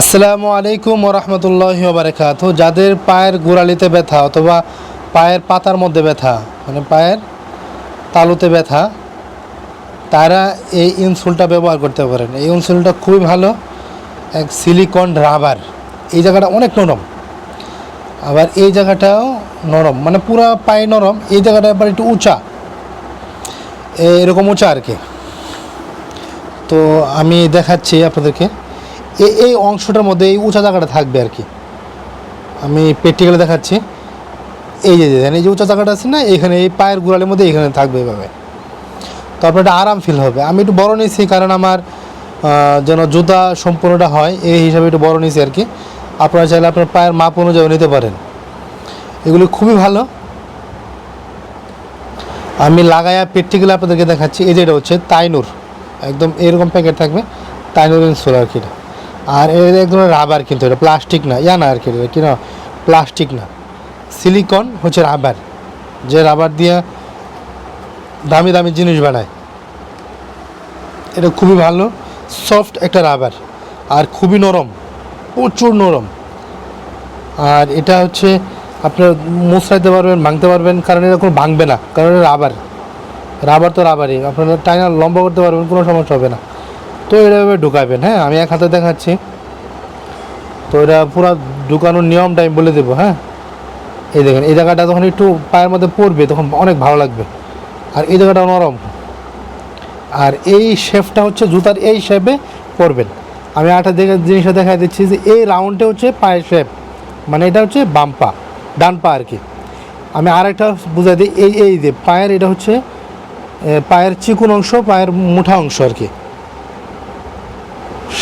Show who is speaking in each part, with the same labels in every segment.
Speaker 1: আসসালামু আলাইকুম ওরহমতুল্লাহ বারকাত যাদের পায়ের গোড়ালিতে ব্যথা অথবা পায়ের পাতার মধ্যে ব্যথা মানে পায়ের তালুতে ব্যথা, তারা এই ইনসুলটা ব্যবহার করতে পারেন। এই ইনসুলটা খুবই ভালো, এক সিলিকন রাবার। এই জায়গাটা অনেক নরম। আবার এই জায়গাটাও নরম মানে পুরো পায়ে নরম, এই জায়গাটা আবার একটু উঁচা। এরকম উঁচা আর কি। তো আমি দেখাচ্ছি আপনাদেরকে। এই এই অংশটার মধ্যে, এই উঁচা জায়গাটা থাকবে আর কি। আমি প্র্যাকটিক্যালে দেখাচ্ছি। এই যে দেখেন এই যে উঁচা জায়গাটা আছে না, এখানে, এই পায়ের গোড়ালির মধ্যে এখানে থাকবে এভাবে। তারপর একটা আরাম ফিল হবে। আমি একটু বড় নিয়েছি, কারণ আমার যেন জুতা সম্পূর্ণটা হয়, এই হিসাবে একটু বড় নিয়েছি আর কি। আপনারা চাইলে আপনার পায়ের মাপ অনুযায়ী নিতে পারেন। এগুলি খুবই ভালো। আমি লাগায়া প্র্যাকটিক্যালি আপনাদেরকে দেখাচ্ছি। এই যে এটা হচ্ছে তাইনুর। একদম এরকম প্যাকেট থাকবে, তাইনুর ইনসোল আর কি এটা। আর এর একদম রাবার কিন্তু এটা প্লাস্টিক না, ইয়া না আর কি, এটা কি না প্লাস্টিক না। সিলিকন হচ্ছে রাবার যে রাবার দিয়ে দামি দামি জিনিস বানায়। এটা খুবই ভালো সফট একটা রাবার আর খুবই নরম, প্রচুর নরম। আর এটা হচ্ছে আপনার মুছড়াইতে পারবেন, ভাঙতে পারবেন, কারণ এটা কোনো ভাঙবে না, কারণ এটা রাবার রাবার তো রাবারই আপনারা টাইনা লম্বা করতে পারবেন, কোনো সমস্যা হবে না। তো এভাবে ঢুকাবেন হ্যাঁ? আমি এক হাতে দেখাচ্ছি। তো এটা পুরো ঢুকানোর নিয়মটা আমি বলে দেবো হ্যাঁ? এই দেখেন, এই জায়গাটা যখন একটু পায়ের মধ্যে পড়বে, তখন অনেক ভালো লাগবে। আর এই জায়গাটা নরম। আর এই শেপটা হচ্ছে জুতার এই শেপে পরবেন। আমি একটা দেখে, জিনিসটা দেখা দিচ্ছি যে এই রাউন্ডে হচ্ছে পায়ের শেপ। মানে এটা হচ্ছে বাম পা, ডান পা আর কি আমি আরেকটা বুঝাই দিই, এই এই যে পায়ের এটা হচ্ছে পায়ের চিকুন অংশ, পায়ের মুঠা অংশ আর কি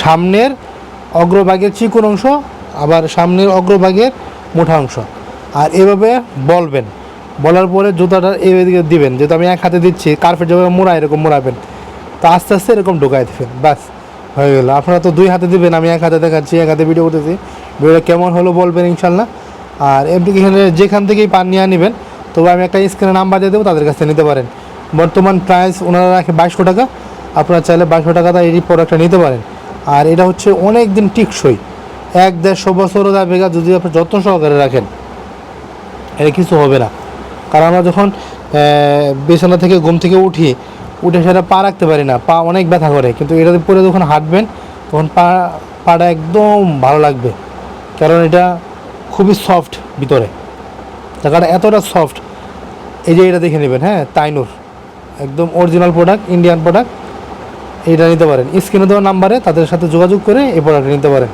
Speaker 1: সামনের অগ্রভাগের চিকুন অংশ, আবার সামনের অগ্রভাগের মুঠা অংশ। আর এভাবে বলবেন। বলার পরে জুতাটা এইদিকে দিবেন, যেহেতু আমি এক হাতে দিচ্ছি, কার্পেট যেভাবে মোড়া এরকম মোড়াবেন। তো আস্তে আস্তে এরকম ঢোকায় দেবেন, ব্যাস, হয়ে গেল। আপনারা তো দুই হাতে দিবেন, আমি এক হাতে দেখাচ্ছি, এক হাতে ভিডিও করতেছি। ভিডিওটা কেমন হলো বলবেন ইনশাল্লাহ আর এখানে যেখান থেকেই পান নিয়ে নেবেন তবে আমি একটা স্ক্রিনে নাম্বার দিয়ে দেবো, তাদের কাছে নিতে পারেন। বর্তমান প্রাইস ওনারা রাখে বাইশশো টাকা। আপনারা চাইলে বাইশশো টাকা এই প্রোডাক্টটা নিতে পারেন। আর এটা হচ্ছে অনেক দিন টিকসই। এক দেড়শো বছরও যাবে যদি আপনি যত্ন সহকারে রাখেন এটা কিছু হবে না। কারণ আমরা যখন বিছানা থেকে ঘুম থেকে উঠি, উঠে সেটা পা রাখতে পারি না, পা অনেক ব্যথা করে। কিন্তু এটাতে পরে যখন হাঁটবেন, তখন পা, পাটা একদম ভালো লাগবে। কারণ এটা খুবই সফট ভিতরে। জায়গাটা এতটা সফট এই যে এটা দেখে নেবেন হ্যাঁ তাইনুর। একদম অরিজিনাল প্রোডাক্ট ইন্ডিয়ান প্রোডাক্ট এইটা নিতে পারেন। স্ক্রিনে দেওয়া নাম্বারে তাদের সাথে যোগাযোগ করে এই প্রোডাক্ট নিতে পারেন।